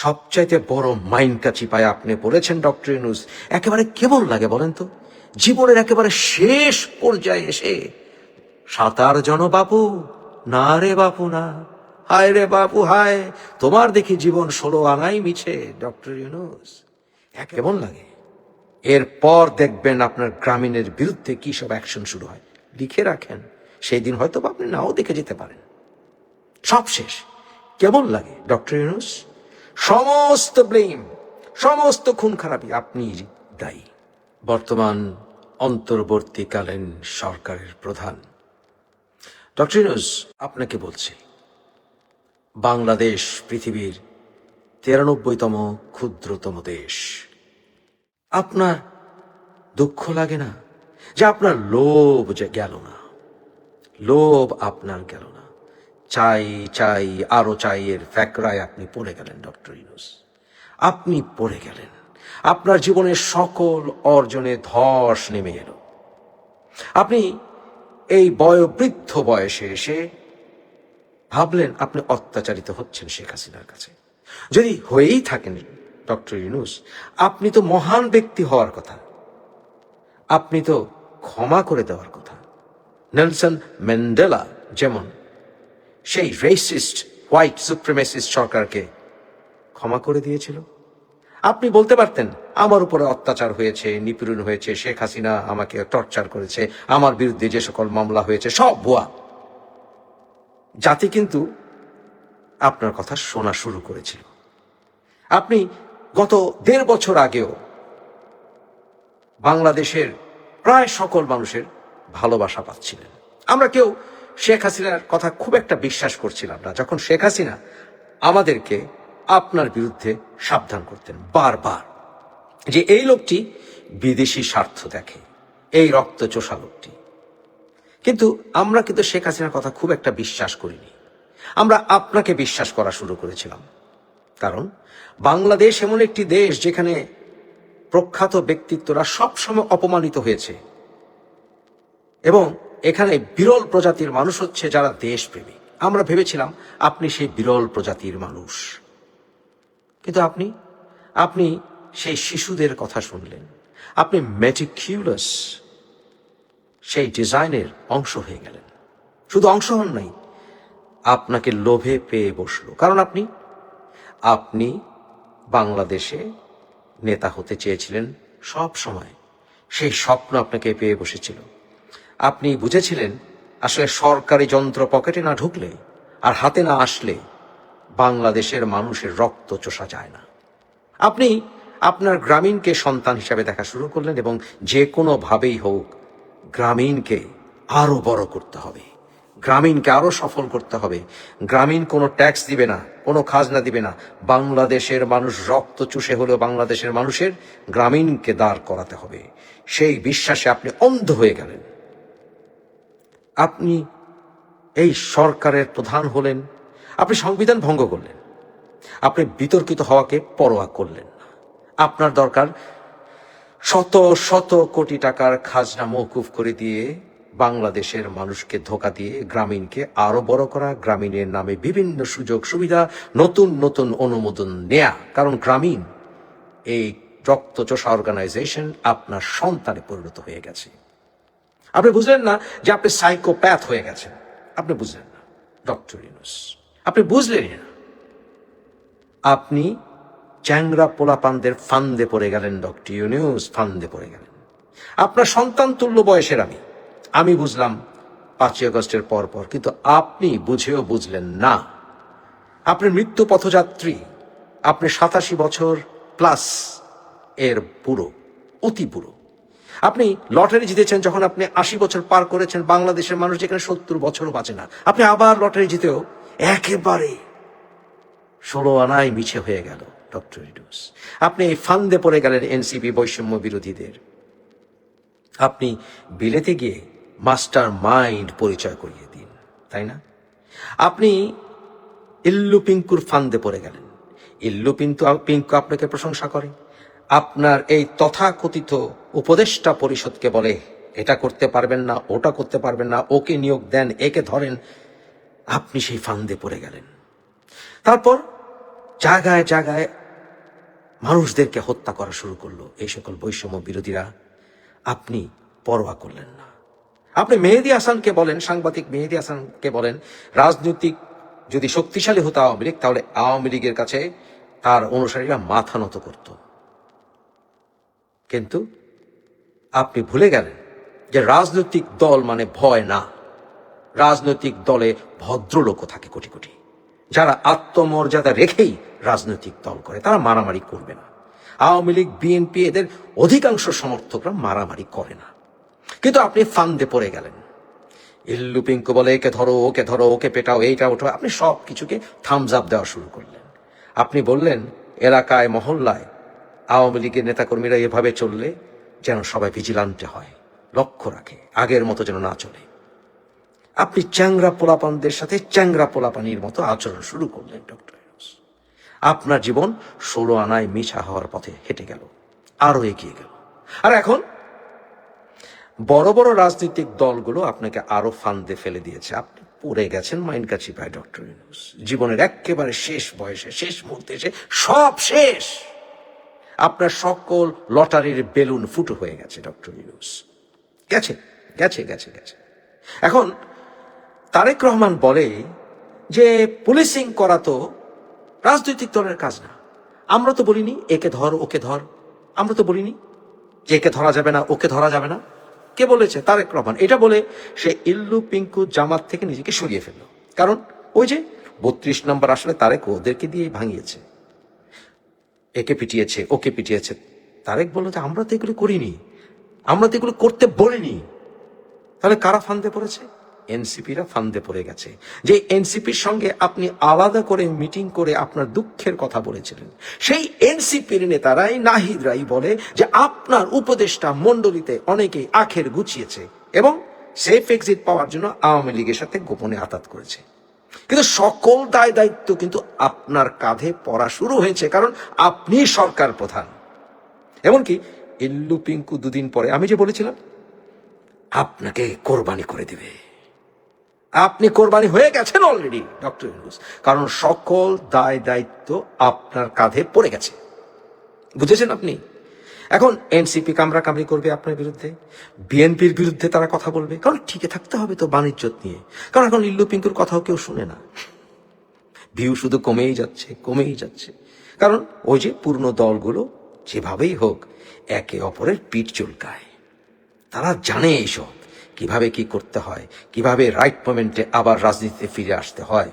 সবচাইতে বড় মাইন্ড কাচি পায় আপনি বলেছেন ডক্টর ইউনুস একেবারে কেমন লাগে বলেন তো? জীবনের একেবারে শেষ পর্যায়ে এসে, সাঁতার জন বাপু? না রে বাপু না। হায় রে বাপু, হায়। তোমার দেখি জীবন ষোলো আনাই মিছে ডক্টর ইউনুস এ কেমন লাগে? এরপর দেখবেন আপনার গ্রামীণের বিরুদ্ধে কি সব অ্যাকশন শুরু হয়। লিখে রাখেন। সেই দিন হয়তো আপনি নাও দেখে যেতে পারেন। সব শেষ। কেমন লাগে ডক্টর ইউনুস সমস্ত ব্লেম সমস্ত খুন খারাপি আপনি দায়ী। বর্তমান অন্তর্বর্তীকালীন সরকারের প্রধান। ডক্টর ইউনুস, আপনাকে বলছি, বাংলাদেশ পৃথিবীর তিরানব্বইতম ক্ষুদ্রতম দেশ। আপনার দুঃখ লাগে না? যে আপনার লোভ যে গেল না, লোভ আপনার গেল না। চাই চাই, আরও চাই এর ফ্যাকরায় আপনি পড়ে গেলেন, ডক্টর ইনুস আপনি পড়ে গেলেন। আপনার জীবনের সকল অর্জনে ধস নেমে এলো। আপনি এই বয়োবৃদ্ধ বয়সে এসে ভাবলেন, আপনি অত্যাচারিত হচ্ছেন শেখ হাসিনার কাছে। যদি হয়েই থাকেন, ডক্টর ইউনুস, আপনি তো মহান ব্যক্তি হওয়ার কথা। আপনি তো ক্ষমা করে দেওয়ার কথা। নেলসন ম্যান্ডেলা যেমন সেই রেসিস্ট হোয়াইট সুপ্রিমেসিস্ট সরকারকে ক্ষমা করে দিয়েছিল। আপনি বলতে পারতেন, আমার উপরে অত্যাচার হয়েছে, নিপীড়ন হয়েছে, শেখ হাসিনা আমাকে টর্চার করেছে, আমার বিরুদ্ধে যে সকল মামলা হয়েছে, সব ভুয়া। জাতি কিন্তু আপনার কথা শোনা শুরু করেছিল। আপনি গত দেড় বছর আগেও বাংলাদেশের প্রায় সকল মানুষের ভালোবাসা পাচ্ছিলেন। আমরা কেউ শেখ হাসিনার কথা খুব একটা বিশ্বাস করছিলাম না, যখন শেখ হাসিনা আমাদেরকে আপনার বিরুদ্ধে সাবধান করতেন, বারবার। যে এই লোকটি বিদেশি স্বার্থ দেখে, এই রক্ত চোষা লোকটি। কিন্তু আমরা কিন্তু শেখ হাসিনার কথা খুব একটা বিশ্বাস করিনি। আমরা আপনাকে বিশ্বাস করা শুরু করেছিলাম। কারণ বাংলাদেশ এমন একটি দেশ যেখানে প্রখ্যাত ব্যক্তিত্বরা সবসময় অপমানিত হয়েছে। এবং এখানে বিরল প্রজাতির মানুষ হচ্ছে যারা দেশপ্রেমী আমরা ভেবেছিলাম আপনি সেই বিরল প্রজাতির মানুষ। কিন্তু আপনি আপনি সেই শিশুদের কথা শুনলেন। আপনি ম্যাটিকিউলাস সেই ডিজাইনের অংশ হয়ে গেলেন। শুধু অংশ হন নাই, আপনাকে লোভে পেয়ে বসল। কারণ আপনি আপনি বাংলাদেশে নেতা হতে চেয়েছিলেন সব সময়। সেই স্বপ্ন আপনাকে পেয়ে বসেছিল। আপনি বুঝেছিলেন, আসলে সরকারি যন্ত্র পকেটে না ঢুকলে আর হাতে না আসলে বাংলাদেশের মানুষের রক্ত চোষা যায় না। আপনি আপনার গ্রামীণকে সন্তান হিসাবে দেখা শুরু করলেন এবং যে কোনোভাবেই হোক গ্রামীণকে আরও বড় করতে হবে। গ্রামীণকে আরও সফল করতে হবে। গ্রামীণ কোনো ট্যাক্স দিবে না, কোনো খাজনা দিবে না। বাংলাদেশের মানুষ রক্ত চুষে হলেও বাংলাদেশের মানুষের গ্রামীণকে দাঁড় করাতে হবে। সেই বিশ্বাসে আপনি অন্ধ হয়ে গেলেন। আপনি এই সরকারের প্রধান হলেন, আপনি সংবিধান ভঙ্গ করলেন, আপনি বিতর্কিত হওয়াকে পরোয়া করলেন না। আপনার দরকার শত শত কোটি টাকার খাজনা মৌকুফ করে দিয়ে বাংলাদেশের মানুষকে ধোকা দিয়ে গ্রামীণকে আরও বড় করা, গ্রামীণের নামে বিভিন্ন সুযোগ সুবিধা, নতুন নতুন অনুমোদন নেয়া। কারণ গ্রামীণ, এই রক্তচোষা অর্গানাইজেশন আপনার সন্তানে পরিণত হয়ে গেছে। আপনি বুঝলেন না যে আপনি সাইকোপ্যাথ হয়ে গেছেন? আপনি বুঝলেন না। ডক্টর ইউনুস, আপনি বুঝলেনই না। আপনি চ্যাংরা পোলাপানদের ফান্দে পড়ে গেলেন, ডক্টর ইউনিউস ফান্দে পড়ে গেলেন। আপনার সন্তান তুল্য বয়সের আমি। আমি বুঝলাম পাঁচই আগস্টের পর পর, কিন্তু আপনি বুঝেও বুঝলেন না। আপনি মৃত্যু পথযাত্রী, আপনি সাতাশি বছর প্লাস এর পুরো অতি পুরো আপনি লটারি জিতেছেন যখন আপনি আশি বছর পার করেছেন, বাংলাদেশের মানুষ যেখানে সত্তর বছরও বাঁচে না। আপনি আবার লটারি জিতেও একেবারে ষোলো আনায় মিছে হয়ে গেল ডক্টর ইডুস আপনি এই ফান্দে পড়ে গেলেন এনসিপি বৈষম্য বিরোধীদের। আপনি বিলেতে গিয়ে মাস্টার মাইন্ড পরিচয় করিয়ে দিন, তাই না? আপনি ইল্লু পিঙ্কুর ফান্দে পড়ে গেলেন। ইল্লু পিন্তু পিঙ্কু আপনাকে প্রশংসা করে। আপনার এই তথাকথিত উপদেষ্টা পরিষদকে বলে, এটা করতে পারবেন না, ওটা করতে পারবেন না, ওকে নিয়োগ দেন, একে ধরেন। আপনি সেই ফান্দে পড়ে গেলেন। তারপর জায়গায় জায়গায় মানুষদেরকে হত্যা করা শুরু করল। এই সকল বৈষম্য বিরোধীরা আপনি পরোয়া করলেন না। আপনি মেহেদি হাসানকে বলেন, সাংবাদিক মেহেদি হাসানকে বলেন, রাজনৈতিক যদি শক্তিশালী হতো আওয়ামী লীগ, তাহলে আওয়ামী লীগের কাছে তার অনুসারীরা মাথা নত করত। কিন্তু আপনি ভুলে গেলেন যে রাজনৈতিক দল মানে ভয় না। রাজনৈতিক দলে ভদ্রলোকও থাকে কোটি কোটি। যারা আত্মমর্যাদা রেখেই রাজনৈতিক দল করে, তারা মারামারি করবে না। আওয়ামী লীগ, বিএনপি এদের অধিকাংশ সমর্থকরা মারামারি করে না। কিন্তু আপনি ফান্দে পড়ে গেলেন। ইল্লু পিঙ্কু বলে, একে ধরো, ওকে ধরো, ওকে পেটাও, এইটা ওঠো আপনি সব কিছুকে থামস আপ দেওয়া শুরু করলেন। আপনি বললেন, এলাকায়, মহল্লায় আওয়ামী লীগের নেতাকর্মীরা এভাবে চললে যেন সবাই ভিজিলান্টে হয়, লক্ষ্য রাখে, আগের মতো যেন না চলে। আপনি চ্যাংরা পোলাপানদের সাথে চ্যাংরা পোলাপানির মতো আচরণ শুরু করলেন, ডক্টর। আপনার জীবন ষোলো আনায় মিছা হওয়ার পথে হেঁটে গেল আরও এগিয়ে গেল। আর এখন বড় বড় রাজনৈতিক দলগুলো আপনাকে আরও ফান্দে ফেলে দিয়েছে। আপনি পড়ে গেছেন মাইন্ড কাছি পায় ডক্টর ইউনুস। জীবনের একেবারে শেষ বয়সে, শেষ মুহূর্তে এসে সব শেষ। আপনার সকল লটারির বেলুন ফুটো হয়ে গেছে, ডক্টর ইউনুস। গেছে গেছে গেছে গেছে। এখন তারেক রহমান বলে যে পুলিশিং করা তো রাজনৈতিক দলের কাজ না। আমরা তো বলিনি, একে ধর, ওকে ধর। আমরা তো বলিনি, যে একে ধরা যাবে না, ওকে ধরা যাবে না। কে বলেছে? তারেক রহমান। এটা বলে সে ইল্লু পিঙ্কু জামাত থেকে নিজেকে সরিয়ে ফেলল। কারণ ওই যে বত্রিশ নম্বর আসলে তারেক ওদেরকে দিয়ে ভাঙিয়েছে। একে পিটিয়েছে, ওকে পিটিয়েছে। তারেক বলল যে, আমরা তো এগুলো করিনি। আমরা তো এগুলো করতে বলিনি। তাহলে কারা ফান্দে পড়েছে? এনসিপিরা ফান্দে পড়ে গেছে। যে এনসিপির সঙ্গে আপনি আলাদা করে মিটিং করে আপনার দুঃখের কথা বলেছিলেন, সেই এনসিপির নেতারাই নাহিদ রাই বলে যে, আপনার উপদেষ্টা মণ্ডলীতে অনেকেই আখের গুছিয়েছে এবং সেফ এক্সিট পাওয়ার জন্য আওয়ামী লীগের সাথে গোপনে আতাত করেছে। কিন্তু সকল দায় দায়িত্ব কিন্তু আপনার কাঁধে পড়া শুরু হয়েছে, কারণ আপনি সরকার প্রধান। এমনকি ইল্লু পিঙ্কু দুদিন পরে, আমি যে বলেছিলাম, আপনাকে কোরবানি করে দিবে। আপনি কোরবানি হয়ে গেছেন অলরেডি ডক্টর ইউনুস, কারণ সকল দায় দায়িত্ব আপনার কাঁধে পড়ে গেছে। বুঝেছেন আপনি? এখন এনসিপি কামরা কামড়ি করবে আপনার বিরুদ্ধে বিএনপির বিরুদ্ধে তারা কথা বলবে, কারণ ঠিকে থাকতে হবে তো বাণিজ্য নিয়ে। কারণ এখন লিল্লু পিঙ্কুর কথাও কেউ শুনে না। ভিউ শুধু কমেই যাচ্ছে কমেই যাচ্ছে। কারণ ওই যে পূর্ণ দলগুলো যেভাবেই হোক, একে অপরের পিঠ চুলকায়। তারা জানে এইসব, কীভাবে কি করতে হয়, কীভাবে রাইট মোমেন্টে আবার রাজনীতিতে ফিরে আসতে হয়।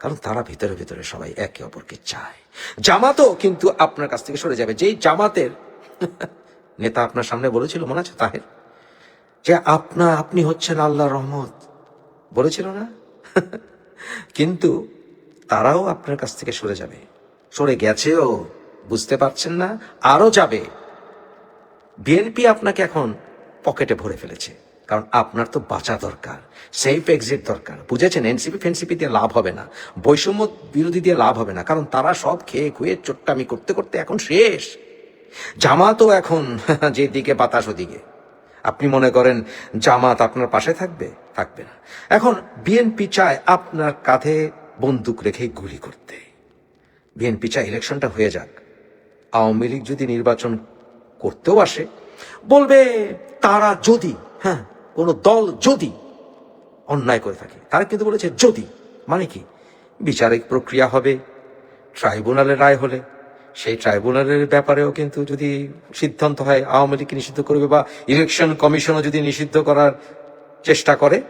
কারণ তারা ভিতরে ভিতরে সবাই একে অপরকে চায়। জামাতও কিন্তু আপনার কাছ থেকে সরে যাবে। যেই জামাতের নেতা আপনার সামনে বলেছিল, মনে আছে? তাহের? যে আপনা আপনি হচ্ছেন আল্লাহর রহমত। বলেছিল না? কিন্তু তারাও আপনার কাছ থেকে সরে যাবে। সরে গেছেও, বুঝতে পারছেন না আরও যাবে। বিএনপি আপনাকে এখন পকেটে ভরে ফেলেছে। কারণ আপনার তো বাঁচা দরকার সেফ এক্সিট দরকার। বুঝেছেন? এনসিপি ফেনসিপি দিয়ে লাভ হবে না। বৈষম্য বিরোধী দিয়ে লাভ হবে না। কারণ তারা সব খেয়ে খুয়ে চোট্টামি করতে করতে এখন শেষ। জামাতও এখন যেদিকে বাতাস ওদিকে। আপনি মনে করেন জামাত আপনার পাশে থাকবে? থাকবে না। এখন বিএনপি চায় আপনার কাঁধে বন্দুক রেখে গুলি করতে। বিএনপি চায় ইলেকশনটা হয়ে যাক। আওয়ামী লীগ যদি নির্বাচন করতেও আসে, বলবে তারা যদি হ্যাঁ কোনো দল যদি অন্যায় করে থাকে। তারা কিন্তু বলেছে যদি মানে কি? বিচারিক প্রক্রিয়া হবে ট্রাইব্যুনালের রায় হলে সেই ট্রাইব্যুনালের ব্যাপারেও কিন্তু যদি সিদ্ধান্ত হয়, আওয়ামী লীগকে নিষিদ্ধ করবে বা ইলেকশন কমিশনও যদি নিষিদ্ধ করার চেষ্টা করে,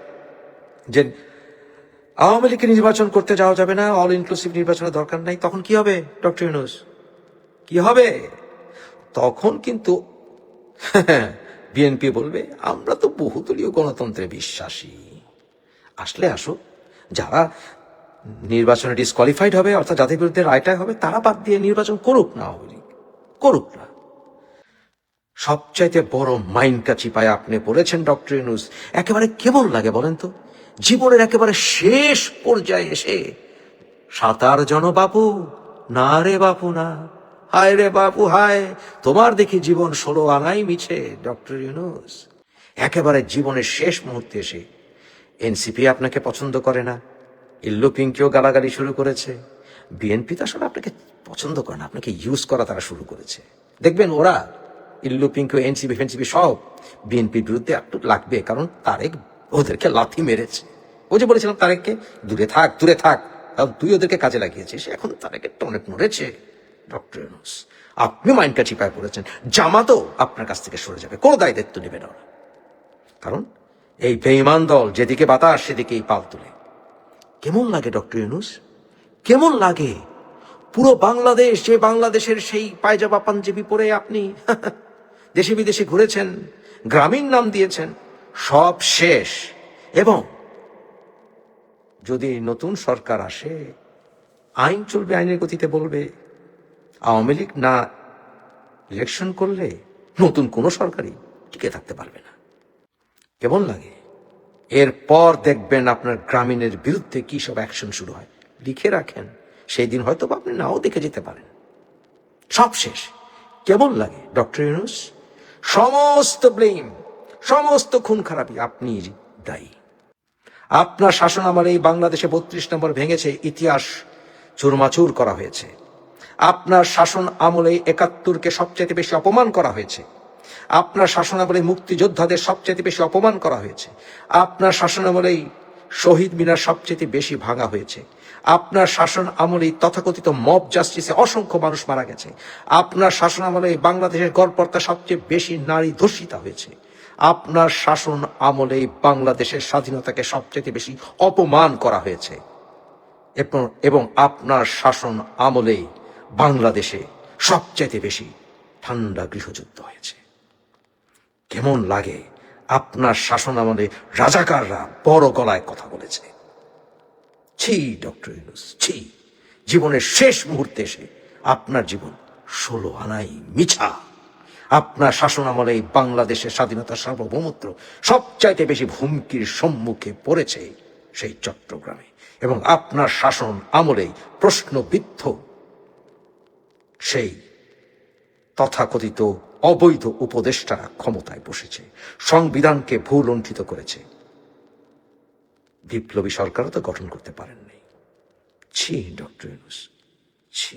যে আওয়ামী লীগকে নির্বাচন করতে যাওয়া যাবে না অল ইনক্লুসিভ নির্বাচনের দরকার নাই, তখন কি হবে, ডক্টর ইউনুস? কি হবে? তখন কিন্তু বিএনপি বলবে, আমরা তো বহুদলীয় গণতন্ত্রে বিশ্বাসী। আসলে আসো, যারা নির্বাচনে ডিসকোয়ালিফাইড হবে, অর্থাৎ যাদের বিরুদ্ধে রায়টা হবে, তারা বাদ দিয়ে নির্বাচন করুক না আওয়ামী করুক না। সবচাইতে বড় মাইন্ড কাচি পায় আপনি বলেছেন ডক্টর ইউনুস। একেবারে কেমন লাগে বলেন তো? জীবনের একেবারে শেষ পর্যায়ে এসে সাঁতার জন বাপু? না রে বাপু, না। হায় রে বাপু, হায়। তোমার দেখি জীবন ষোলো আনাই মিছে, ডক্টর ইউনুস। একেবারে জীবনের শেষ মুহূর্তে এসে এনসিপি আপনাকে পছন্দ করে না। ইল্লু পিঙ্কিও গালাগালি শুরু করেছে। বিএনপি তো আসলে আপনাকে পছন্দ করে না, আপনাকে ইউজ করা তারা শুরু করেছে। দেখবেন ওরা ইল্লু পিঙ্কু এনসিপি ফেনসিপি সব বিএনপির বিরুদ্ধে একটু লাগবে, কারণ তারেক ওদেরকে লাথি মেরেছে। ও যে বলেছিলাম, তারেককে দূরে থাক দূরে থাক। কারণ তুই ওদেরকে কাজে লাগিয়েছিস এখন তারেকের তো অনেক নড়েছে ডক্টর ইউনুস আপনি মাইন্ডটা চিপায় পড়েছেন। জামাতও আপনার কাছ থেকে সরে যাবে, কোনো দায় দায়িত্ব নেবে না ওরা। কারণ এই বেইমান দল, যেদিকে বাতাস, সেদিকেই পাল তুলে। কেমন লাগে, ডক্টর ইউনুস? কেমন লাগে? পুরো বাংলাদেশ, যে বাংলাদেশের সেই পায়জামা পাঞ্জাবি পরে আপনি দেশে বিদেশে ঘুরেছেন, গ্রামীণ নাম দিয়েছেন, সব শেষ। এবং যদি নতুন সরকার আসে, আইন চলবে, আইনের গতিতে বলবে, আওয়ামী লীগ না ইলেকশন করলে নতুন কোনো সরকারই টিকে থাকতে পারবে না। কেমন লাগে? এরপর দেখবেন আপনার গ্রামীণের বিরুদ্ধে কি সব অ্যাকশন শুরু হয়। লিখে রাখেন। সেই দিন হয়তো আপনি নাও দেখে যেতে পারেন। সব শেষ। কেমন লাগে, ডক্টর ইউনুস? সমস্ত ব্লেম সমস্ত খুন খারাপি আপনি দায়ী। আপনার শাসন আমলে এই বাংলাদেশে বত্রিশ নম্বর ভেঙেছে, ইতিহাস চুরমাচুর করা হয়েছে। আপনার শাসন আমলে একাত্তরকে সবচেয়ে বেশি অপমান করা হয়েছে। আপনার শাসন আমলে মুক্তিযোদ্ধাদের সবচেয়ে বেশি অপমান করা হয়েছে। আপনার শাসন আমলেই শহীদ মিনার সবচেয়ে বেশি ভাঙা হয়েছে। আপনার শাসন আমলেই তথাকথিত মব জাস্টিসে অসংখ্য মানুষ মারা গেছে। আপনার শাসন আমলে বাংলাদেশের গড়পর্তা সবচেয়ে বেশি নারী ধর্ষিতা হয়েছে। আপনার শাসন আমলেই বাংলাদেশের স্বাধীনতাকে সবচেয়ে বেশি অপমান করা হয়েছে। এবং আপনার শাসন আমলেই বাংলাদেশে সবচাইতে বেশি ঠান্ডা গৃহযুদ্ধ হয়েছে। কেমন লাগে? আপনার শাসন আমলে রাজাকাররা বড় গলায় কথা বলেছে। ছি, ডক্টর ইউনুস, ছি। জীবনের শেষ মুহূর্তে এসে আপনার জীবন ষোলো আনাই মিছা। আপনার শাসন আমলে বাংলাদেশের স্বাধীনতার সার্বভৌমত্ব সবচাইতে বেশি হুমকির সম্মুখে পড়েছে সেই চট্টগ্রামে। এবং আপনার শাসন আমলেই প্রশ্নবিদ্ধ সেই তথাকথিত অবৈধ উপদেষ্টারা ক্ষমতায় বসেছে, সংবিধানকে ভুল করেছে। বিপ্লবী সরকারও তো গঠন করতে পারেননি। ছি, ডক্টর ইউনুস, ছি।